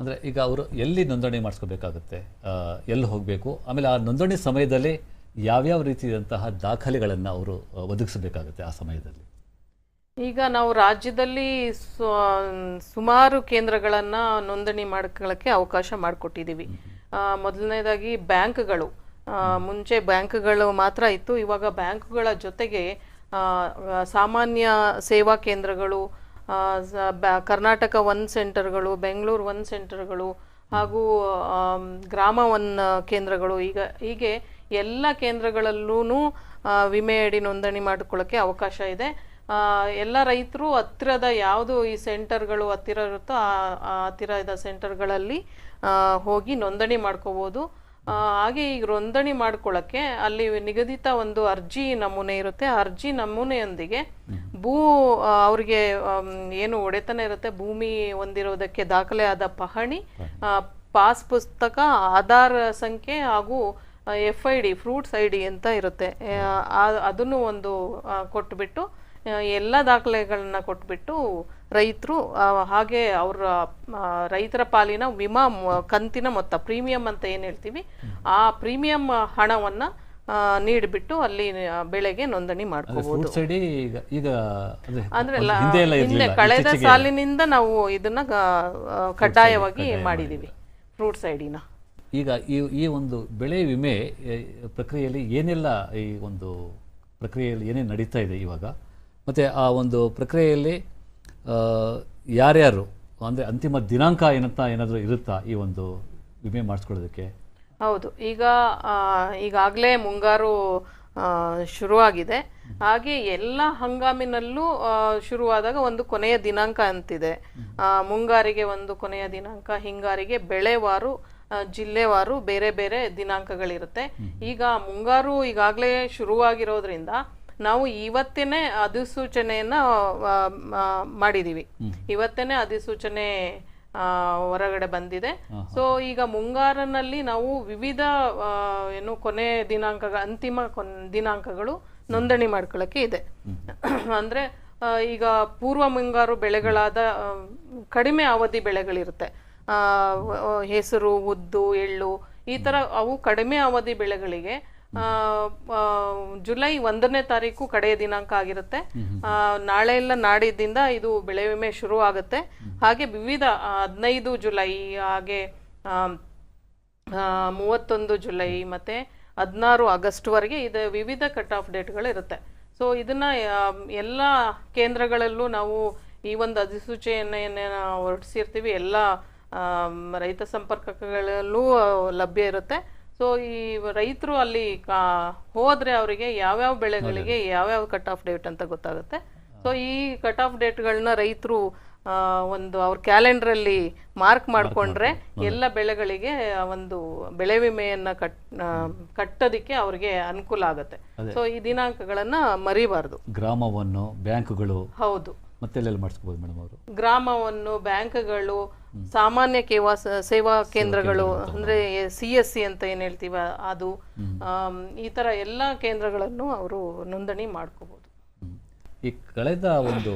ಅಂದರೆ ಈಗ ಅವರು ಎಲ್ಲಿ ನೋಂದಣಿ ಮಾಡಿಸ್ಕೋಬೇಕಾಗುತ್ತೆ? ಎಲ್ಲಿ ಹೋಗಬೇಕು? ಆಮೇಲೆ ಆ ನೋಂದಣಿ ಸಮಯದಲ್ಲಿ ಯಾವ್ಯಾವ ರೀತಿಯಾದಂತಹ ದಾಖಲೆಗಳನ್ನು ಅವರು ಒದಗಿಸಬೇಕಾಗುತ್ತೆ ಆ ಸಮಯದಲ್ಲಿ? ಈಗ ನಾವು ರಾಜ್ಯದಲ್ಲಿ ಸುಮಾರು ಕೇಂದ್ರಗಳನ್ನು ನೋಂದಣಿ ಮಾಡ್ಕೊಳ್ಳೋಕ್ಕೆ ಅವಕಾಶ ಮಾಡಿಕೊಟ್ಟಿದ್ದೀವಿ. ಮೊದಲನೇದಾಗಿ ಬ್ಯಾಂಕ್ಗಳು. ಮುಂಚೆ ಬ್ಯಾಂಕ್ಗಳು ಮಾತ್ರ ಇತ್ತು. ಇವಾಗ ಬ್ಯಾಂಕ್ಗಳ ಜೊತೆಗೆ ಸಾಮಾನ್ಯ ಸೇವಾ ಕೇಂದ್ರಗಳು ಕರ್ನಾಟಕ ಒನ್ ಸೆಂಟರ್ಗಳು, ಬೆಂಗಳೂರು ಒನ್ ಸೆಂಟರ್ಗಳು ಹಾಗೂ ಗ್ರಾಮ ಒನ್ ಕೇಂದ್ರಗಳು. ಈಗ, ಹೀಗೆ ಎಲ್ಲ ಕೇಂದ್ರಗಳಲ್ಲೂ ವಿಮೆ ಅಡಿ ನೋಂದಣಿ ಮಾಡಿಕೊಳ್ಳೋಕ್ಕೆ ಅವಕಾಶ ಇದೆ. ಎಲ್ಲ ರೈತರು ಹತ್ತಿರದ ಯಾವುದು ಈ ಸೆಂಟರ್ಗಳು ಹತ್ತಿರ ಇರುತ್ತೋ ಆ ಹತ್ತಿರದ ಸೆಂಟರ್ಗಳಲ್ಲಿ ಹೋಗಿ ನೋಂದಣಿ ಮಾಡ್ಕೋಬೋದು. ಹಾಗೆ ಈಗ ನೋಂದಣಿ ಮಾಡ್ಕೊಳ್ಳೋಕ್ಕೆ ಅಲ್ಲಿ ನಿಗದಿತ ಒಂದು ಅರ್ಜಿ ನಮೂನೆ ಇರುತ್ತೆ. ಅರ್ಜಿ ನಮೂನೆಯೊಂದಿಗೆ ಭೂ ಅವರಿಗೆ ಏನು ಒಡೆತನ ಇರುತ್ತೆ ಭೂಮಿ ಹೊಂದಿರೋದಕ್ಕೆ ದಾಖಲೆ ಆದ ಪಹಣಿ ಪಾಸ್ ಪುಸ್ತಕ ಆಧಾರ್ ಸಂಖ್ಯೆ ಹಾಗೂ F I D fruits I D ಅಂತ ಇರುತ್ತೆ. ಅದನ್ನು ಒಂದು ಕೊಟ್ಟುಬಿಟ್ಟು ಕೊಟ್ಬಿಟ್ಟು ಎಲ್ಲ ದಾಖಲೆಗಳನ್ನ ಕೊಟ್ಬಿಟ್ಟು ರೈತರು ಹಾಗೆ ಅವರ ರೈತರ ಪಾಲಿನ ವಿಮಾ ಕಂತಿನ ಮೊತ್ತ ಪ್ರೀಮಿಯಂ ಅಂತ ಏನು ಹೇಳ್ತೀವಿ ಆ ಪ್ರೀಮಿಯಂ ಹಣವನ್ನ ನೀಡಿಬಿಟ್ಟು ಅಲ್ಲಿ ಬೆಳೆಗೆ ನೋಂದಣಿ ಮಾಡ್ಕೋಬಹುದು ಹಿಂದೆ ಕಳೆದ ಸಾಲಿನಿಂದ ನಾವು ಇದನ್ನ ಕಡ್ಡಾಯವಾಗಿ ಮಾಡಿದೀವಿ. ಫ್ರೂಟ್ಸ್ ಐಡಿನ ಈಗ ಈ ಈ ಒಂದು ಬೆಳೆ ವಿಮೆ ಪ್ರಕ್ರಿಯೆಯಲ್ಲಿ ಏನೆಲ್ಲ ಈ ಒಂದು ಪ್ರಕ್ರಿಯೆಯಲ್ಲಿ ಏನೇನು ನಡೀತಾ ಇದೆ ಇವಾಗ? ಮತ್ತು ಆ ಒಂದು ಪ್ರಕ್ರಿಯೆಯಲ್ಲಿ ಆ, ಯಾರ್ಯಾರು ಅಂದರೆ ಅಂತಿಮ ದಿನಾಂಕ ಏನಂತ ಏನಾದರೂ ಇರುತ್ತಾ ಈ ಒಂದು ವಿಮೆ ಮಾಡಿಸ್ಕೊಳ್ಳೋದಕ್ಕೆ? ಹೌದು. ಈಗ ಈಗಾಗಲೇ ಮುಂಗಾರು ಶುರುವಾಗಿದೆ. ಹಾಗೆ ಎಲ್ಲ ಹಂಗಾಮಿನಲ್ಲೂ ಶುರುವಾದಾಗ ಒಂದು ಕೊನೆಯ ದಿನಾಂಕ ಅಂತಿದೆ. ಮುಂಗಾರಿಗೆ ಒಂದು ಕೊನೆಯ ದಿನಾಂಕ ಹಿಂಗಾರಿಗೆ ಬೆಳೆವಾರು ಜಿಲ್ಲೆವಾರು ಬೇರೆ ಬೇರೆ ದಿನಾಂಕಗಳಿರುತ್ತೆ. ಈಗ ಮುಂಗಾರು ಈಗಾಗಲೇ ಶುರುವಾಗಿರೋದ್ರಿಂದ ನಾವು ಇವತ್ತೇನೆ ಅಧಿಸೂಚನೆಯನ್ನ ಮಾಡಿದ್ದೀವಿ ಇವತ್ತೇನೆ ಅಧಿಸೂಚನೆ ಹೊರಗಡೆ ಬಂದಿದೆ. ಸೊ ಈಗ ಮುಂಗಾರನಲ್ಲಿ ನಾವು ವಿವಿಧ ಏನು ಕೊನೆ ದಿನಾಂಕ ಅಂತಿಮ ಕೊನ್ ದಿನಾಂಕಗಳು ನೋಂದಣಿ ಮಾಡ್ಕೊಳ್ಳೋಕೆ ಇದೆ. ಅಂದ್ರೆ ಈಗ ಪೂರ್ವ ಮುಂಗಾರು ಬೆಳೆಗಳಾದ ಕಡಿಮೆ ಅವಧಿ ಬೆಳೆಗಳಿರುತ್ತೆ. ಹೆಸರು ಉದ್ದು ಎಳ್ಳು ಈ ತರ ಅವು ಕಡಿಮೆ ಅವಧಿ ಬೆಳೆಗಳಿಗೆ ಜುಲೈ ಒಂದನೇ ತಾರೀಕು ಕಡೆಯ ದಿನಾಂಕ ಆಗಿರುತ್ತೆ. ನಾಳೆ ಎಲ್ಲ ನಾಡಿದ್ದಿಂದ ಇದು ಬೆಳೆ ವಿಮೆ ಶುರು ಆಗುತ್ತೆ ಹಾಗೆ ವಿವಿಧ ಹದಿನೈದು ಜುಲೈ ಹಾಗೆ ಮೂವತ್ತೊಂದು ಜುಲೈ ಮತ್ತೆ ಹದಿನಾರು ಆಗಸ್ಟ್ವರೆಗೆ ಇದು ವಿವಿಧ ಕಟ್ ಆಫ್ ಡೇಟ್ಗಳಿರುತ್ತೆ. ಸೊ ಇದನ್ನ ಎಲ್ಲ ಕೇಂದ್ರಗಳಲ್ಲೂ ನಾವು ಈ ಒಂದು ಅಧಿಸೂಚನೆಯನ್ನ ಹೊರಡಿಸಿರ್ತೀವಿ. ಎಲ್ಲ ರೈತ ಸಂಪರ್ಕಗಳಲ್ಲೂ ಲಭ್ಯ ಇರುತ್ತೆ. ಸೊ ಈ ರೈತರು ಅಲ್ಲಿ ಹೋದ್ರೆ ಅವರಿಗೆ ಯಾವ್ಯಾವ ಬೆಳೆಗಳಿಗೆ ಯಾವ್ಯಾವ ಕಟ್ ಆಫ್ ಡೇಟ್ ಅಂತ ಗೊತ್ತಾಗುತ್ತೆ. ಸೊ ಈ ಕಟ್ ಆಫ್ ಡೇಟ್ಗಳನ್ನ ರೈತರು ಒಂದು ಅವ್ರ ಕ್ಯಾಲೆಂಡ್ರಲ್ಲಿ ಮಾರ್ಕ್ ಮಾಡಿಕೊಂಡ್ರೆ ಎಲ್ಲ ಬೆಳೆಗಳಿಗೆ ಒಂದು ಬೆಳೆ ವಿಮೆಯನ್ನ ಕಟ್ ಕಟ್ಟೋದಿಕ್ಕೆ ಅವ್ರಿಗೆ ಅನುಕೂಲ ಆಗುತ್ತೆ. ಸೊ ಈ ದಿನಾಂಕಗಳನ್ನ ಮರಿಬಾರ್ದು. ಗ್ರಾಮವನ್ನು ಬ್ಯಾಂಕ್ಗಳು ಹೌದು. ಮತ್ತೆ ಮಾಡಿಸ್ಕೋಬಹುದು ಮಾಡಿಸ್ಕೋಬೋದು ಮೇಡಮ್ ಅವರು? ಗ್ರಾಮವನ್ನು ಬ್ಯಾಂಕ್ಗಳು ಸಾಮಾನ್ಯ ಕೇವಾ ಸೇವಾ ಕೇಂದ್ರಗಳು ಅಂದ್ರೆ ಸಿ ಎಸ್ ಸಿ ಅಂತ ಏನ್ ಹೇಳ್ತೀವ ಅದು ಈ ತರ ಎಲ್ಲಾ ಕೇಂದ್ರಗಳನ್ನು ಅವರು ನೋಂದಣಿ ಮಾಡ್ಕೋಬಹುದು ಈ ಕಳೆದ ಒಂದು